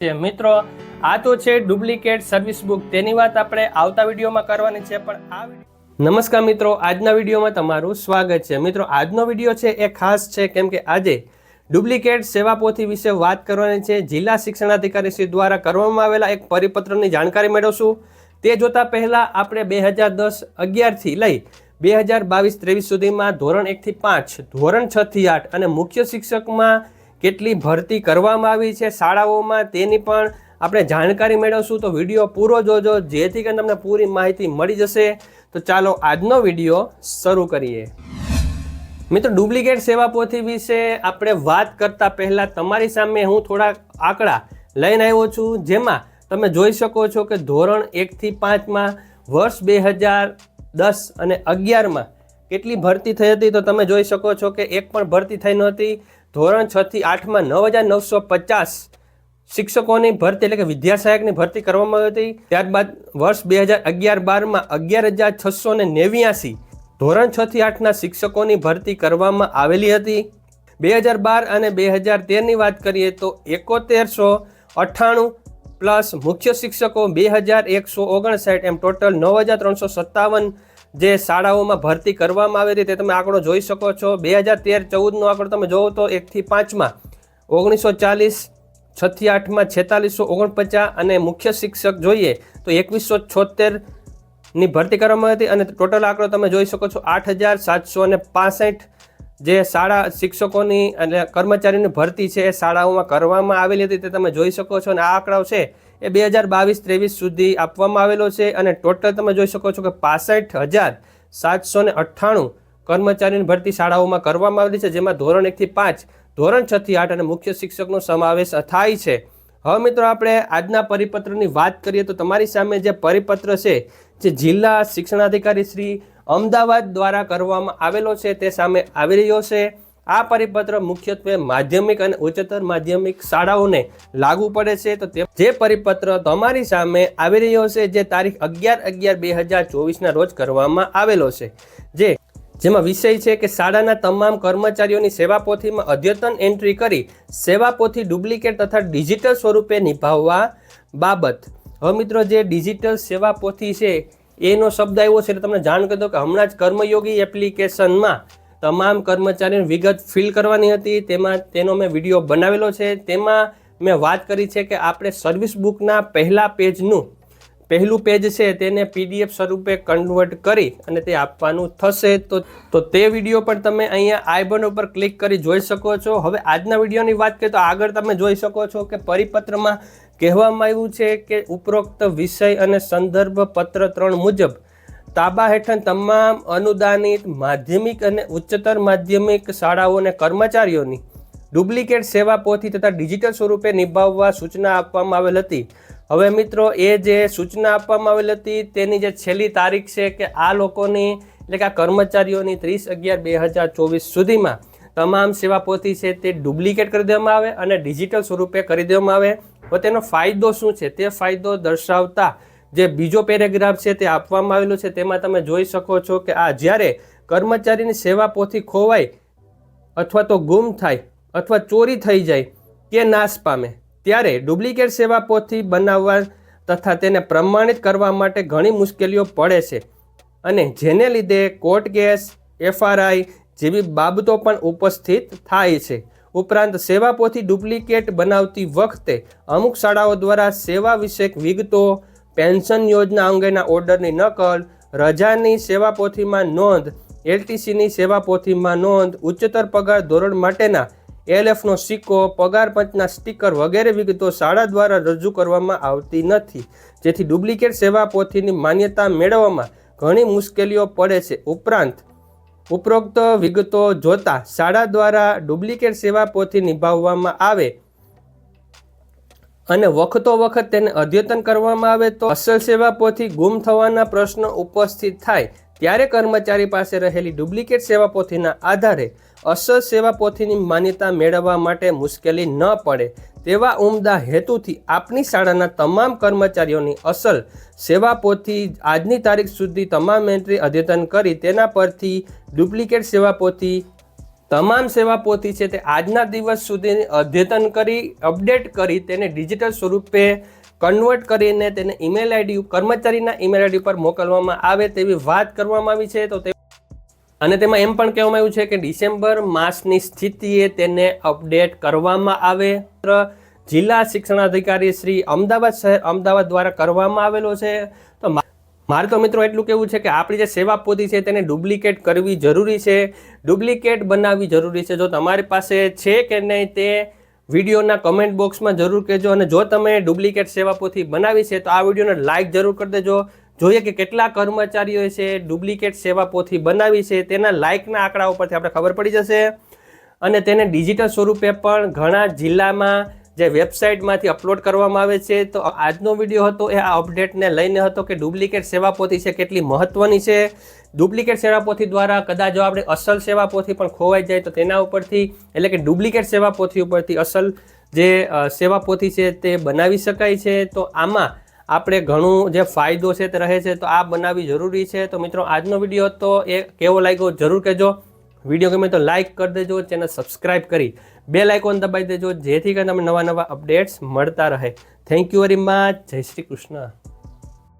મિત્રો, આ તો છે ડુપ્લિકેટ સર્વિસ બુક. તેની વાત આપણે આવતા વિડીયોમાં કરવાની છે, પણ આ નમસ્કાર મિત્રો, આજના વિડીયોમાં તમારું સ્વાગત છે. મિત્રો, આજનો વીડિયો છે એ ખાસ છે, કેમ કે આજે ડુપ્લિકેટ સેવા પોથી વિશે વાત કરવાની છે. જિલ્લા શિક્ષણાધિકારી શ્રી દ્વારા કરવામાં આવેલા એક પરિપત્રની જાણકારી મેળવશું. તે જોતા પહેલા આપણે બે હજાર દસ અગિયારથી લઈ બે હજાર બાવીસ ત્રેવીસ સુધીમાં ધોરણ એકથી પાંચ, ધોરણ છથી આઠ અને મુખ્ય શિક્ષકમાં કેટલી ભરતી કરવામાં આવી છે શાળાઓમાં તેની પણ આપણે જાણકારી મેળવશું. તો વીડિયો પૂરો જોજો, જેથી કરીને તમને પૂરી માહિતી મળી જશે. તો ચાલો આજનો વીડિયો શરૂ કરીએ. મિત્રો, ડુપ્લિકેટ સેવા પોથી વિશે આપણે વાત કરતા પહેલા તમારી સામે હું થોડા આંકડા લઈને આવ્યો છું, જેમાં તમે જોઈ શકો છો કે ધોરણ એકથી પાંચમાં વર્ષ બે હજાર દસ અને અગિયારમાં કેટલી ભરતી થઈ હતી. તો તમે જોઈ શકો છો કે એક પણ ભરતી થઈ નહોતી ધોરણ છ થી આઠમાં નવ હજાર નવસો પચાસ શિક્ષકોની ભરતી એટલે કે વિદ્યા સહાયકની ભરતી કરવામાં આવી હતી. ત્યારબાદ વર્ષ બે હજાર અગિયાર બારમાં અગિયાર હજાર છસો ને નેવ્યાસી ધોરણ છ થી આઠના શિક્ષકોની ભરતી કરવામાં આવેલી હતી. બે હજાર બાર અને બે હજાર તેરની વાત કરીએ તો એકોતેરસો અઠ્ઠાણું પ્લસ મુખ્ય શિક્ષકો બે હજાર એકસો ઓગણસાઠ એમ ટોટલ નવ હજાર ત્રણસો સત્તાવન જે શાળાઓમાં ભરતી કરવામાં આવી હતી તે તમે આંકડો જોઈ શકો છો. બે હજાર તેર ચૌદનો આંકડો તમે જોવો તો એકથી પાંચમાં, ઓગણીસો ચાલીસ છથી આઠમાં છેતાલીસો ઓગણપચાસ અને મુખ્ય શિક્ષક જોઈએ તો એકવીસો છોતેરની ભરતી કરવામાં હતી અને ટોટલ આંકડો તમે જોઈ શકો છો આઠ હજાર સાતસો અને પાસઠ જે શાળા શિક્ષકોની અને કર્મચારીની ભરતી છે એ શાળાઓમાં કરવામાં આવેલી હતી તે તમે જોઈ શકો છો અને આ આંકડાઓ છે એ બે હજાર બાવીસ ત્રેવીસ સુધી આપવામાં આવેલો છે અને ટોટલ તમે જોઈ શકો છો કે પાસઠ હજાર સાતસો ને અઠ્ઠાણું કર્મચારીની ભરતી શાળાઓમાં કરવામાં આવેલી છે, જેમાં ધોરણ એકથી પાંચ, ધોરણ છ થી આઠ અને મુખ્ય શિક્ષકનો સમાવેશ થાય છે. હવે મિત્રો આપણે આજના પરિપત્રની વાત કરીએ તો તમારી સામે જે પરિપત્ર છે, જે જિલ્લા શિક્ષણાધિકારી શ્રી અમદાવાદ દ્વારા કરવામાં આવેલો છે, તે સામે આવી રહ્યો છે. આ પરિપત્ર મુખ્યત્વે માધ્યમિક અને ઉચ્ચતર માધ્યમિક શાળાઓને લાગુ પડે છે. તો તે જે પરિપત્ર તમારી સામે આવી રહ્યો છે, જે તારીખ અગિયાર અગિયાર બે હજાર ચોવીસના રોજ કરવામાં આવેલો છે. જે જેમાં વિષય છે કે શાળાના તમામ કર્મચારીઓની સેવા પોથીમાં અદ્યતન એન્ટ્રી કરી સેવા પોથી ડુપ્લિકેટ તથા ડિજિટલ સ્વરૂપે નિભાવવા બાબત. હવે મિત્રો, જે ડિજિટલ સેવા પોથી છે, એનો શબ્દ આવ્યો છે એટલે તમને જાણ કરી દો કે હમણાં જ કર્મયોગી એપ્લિકેશનમાં તમામ કર્મચારીની વિગત ફિલ કરવાની હતી. તેમાં તેનો મેં વીડિયો બનાવેલો છે. તેમાં મેં વાત કરી છે કે આપણે સર્વિસ બુકના પહેલા પેજનું પહેલું પેજ છે તેને પીડીએફ સ્વરૂપે કન્વર્ટ કરી અને તે આપવાનું થશે. તો તો તે વીડિયો પણ તમે અહીંયા આઈ ઉપર ક્લિક કરી જોઈ શકો છો. હવે આજના વિડીયોની વાત કરીએ તો આગળ તમે જોઈ શકો છો કે પરિપત્રમાં કહેવામાં આવ્યું છે કે ઉપરોક્ત વિષય અને સંદર્ભ પત્ર ત્રણ મુજબ તાબા હેઠળ તમામ અનુદાનિત માધ્યમિક અને ઉચ્ચતર માધ્યમિક શાળાઓ અને કર્મચારીઓની ડુપ્લિકેટ સેવા પોથી તથા ડિજિટલ સ્વરૂપે નિભાવવા સૂચના આપવામાં આવેલ હતી. હવે મિત્રો, એ જે સૂચના આપવામાં આવેલ હતી, તેની જે છેલ્લી તારીખ છે કે આ લોકોની, એટલે કે આ કર્મચારીઓની ત્રીસ અગિયાર બે હજાર ચોવીસ સુધીમાં તમામ સેવા પોથી છે તે ડુપ્લિકેટ કરી દેવામાં આવે અને ડિજિટલ સ્વરૂપે કરી દેવામાં આવે. તો તેનો ફાયદો શું છે? તે ફાયદો દર્શાવતા જે બીજો પેરેગ્રાફ છે તે આપવામાં આવેલો છે, તેમાં તમે જોઈ શકો છો કે આ જ્યારે કર્મચારીની સેવા પોથી ખોવાય અથવા તો ગુમ થાય અથવા ચોરી થઈ જાય કે નાશ પામે, ત્યારે ડુપ્લિકેટ સેવા પોથી બનાવવા તથા તેને પ્રમાણિત કરવા માટે ઘણી મુશ્કેલીઓ પડે છે. અને જેને લીધે કોર્ટ કેસ, એફઆરઆઈ જેવી બાબતો પણ ઉપસ્થિત થાય છે. ઉપરાંત સેવા પોથી ડુપ્લિકેટ બનાવતી વખતે અમુક શાળાઓ દ્વારા સેવા વિષયક વિગતો પેન્શન યોજના અંગેના ઓર્ડરની નકલ, રજાની સેવા પોથીમાં નોંધ, એલટીસીની સેવા પોથીમાં નોંધ, ઉચ્ચતર પગાર ધોરણ માટેના એલએફનો સિક્કો, પગાર પંચના સ્ટીકર વગેરે વિગતો શાળા દ્વારા રજૂ કરવામાં આવતી નથી. જેથી ડુપ્લિકેટ સેવા પોથીની માન્યતા મેળવવામાં ઘણી મુશ્કેલીઓ પડે છે. ઉપરાંત, ઉપરોક્ત વિગતો જોતા શાળા દ્વારા ડુપ્લિકેટ સેવા પોથી નિભાવવામાં આવે અને વખતો વખત તેને અદ્યતન કરવામાં આવે તો અસલ સેવા પોથી ગુમ થવાના પ્રશ્નો ઉપસ્થિત થાય ત્યારે કર્મચારી પાસે રહેલી ડુપ્લિકેટ સેવા પોથીના આધારે અસલ સેવા પોથીની માન્યતા મેળવવા માટે મુશ્કેલી ન પડે તેવા ઉમદા હેતુથી આપની શાળાના તમામ કર્મચારીઓની અસલ સેવા પોથી આજની તારીખ સુધી તમામ એન્ટ્રી અદ્યતન કરી તેના પરથી ડુપ્લિકેટ સેવા પોથી તમામ સેવા પોથી છે તે આજના દિવસ સુધી અદ્યતન કરી, અપડેટ કરી તેને ડિજિટલ સ્વરૂપે કન્વર્ટ કરીને તેને ઈમેલ આઈડી કર્મચારીના ઈમેલ આઈડી પર મોકલવામાં આવે તેવી વાત કરવામાં આવી છે. તો તે અને તેમાં એમ પણ કહેવામાં આવ્યું છે કે ડિસેમ્બર માસની સ્થિતિએ તેને અપડેટ કરવામાં આવે. જિલ્લા શિક્ષણાધિકારી શ્રી અમદાવાદ શહેર અમદાવાદ દ્વારા કરવામાં આવેલો છે. મારે તો મિત્રો એટલું કેવું છે કે આપણી જે સેવા પોથી છે તેને ડુપ્લિકેટ કરવી જરૂરી છે. ડુપ્લિકેટ બનાવવી જરૂરી છે. જો તમારી પાસે છે કે નહીં તે વિડીયોના કમેન્ટ બોક્સમાં જરૂર કહેજો અને જો તમે ડુપ્લિકેટ સેવા પોથી બનાવી છે તો આ વિડીયોને લાઇક જરૂર કરી દેજો. જોઈએ કે કેટલા કર્મચારીઓ છે ડુપ્લિકેટ સેવા પોથી બનાવી છે. તેના લાઇકના આંકડા ઉપરથી આપણે ખબર પડી જશે. અને તેને ડિજિટલ સ્વરૂપે પણ ઘણા જિલ્લામાં જે વેબસાઇટમાંથી અપલોડ કરવામાં આવે છે, તો આજનો વીડિયો હતો એ આ અપડેટને લઈને હતો કે ડુપ્લિકેટ સેવા પોથી છે કેટલી મહત્વની છે. ડુપ્લિકેટ સેવા પોથી દ્વારા કદાચ જો આપણે અસલ સેવા પોથી પણ ખોવાઈ જાય, તો તેના ઉપરથી, એટલે કે ડુપ્લિકેટ સેવા પોથી ઉપરથી અસલ જે સેવા પોથી છે તે બનાવી શકાય છે. તો આમાં આપણે ઘણું જે ફાયદો છે તે રહે છે, તો આ બનાવવી જરૂરી છે. તો મિત્રો, આજનો વીડિયો હતો એ કેવો લાગ્યો? જરૂર કહેજો. વીડિયો ગમે તો લાઇક કરી દેજો ચેનલ સબસ્ક્રાઇબ કરી બે લાઇકોન દબાવી દેજો, જેથી કરીને તમને નવા નવા અપડેટ્સ મળતા રહે. થેન્ક યુ વેરી મચ જય શ્રી કૃષ્ણ.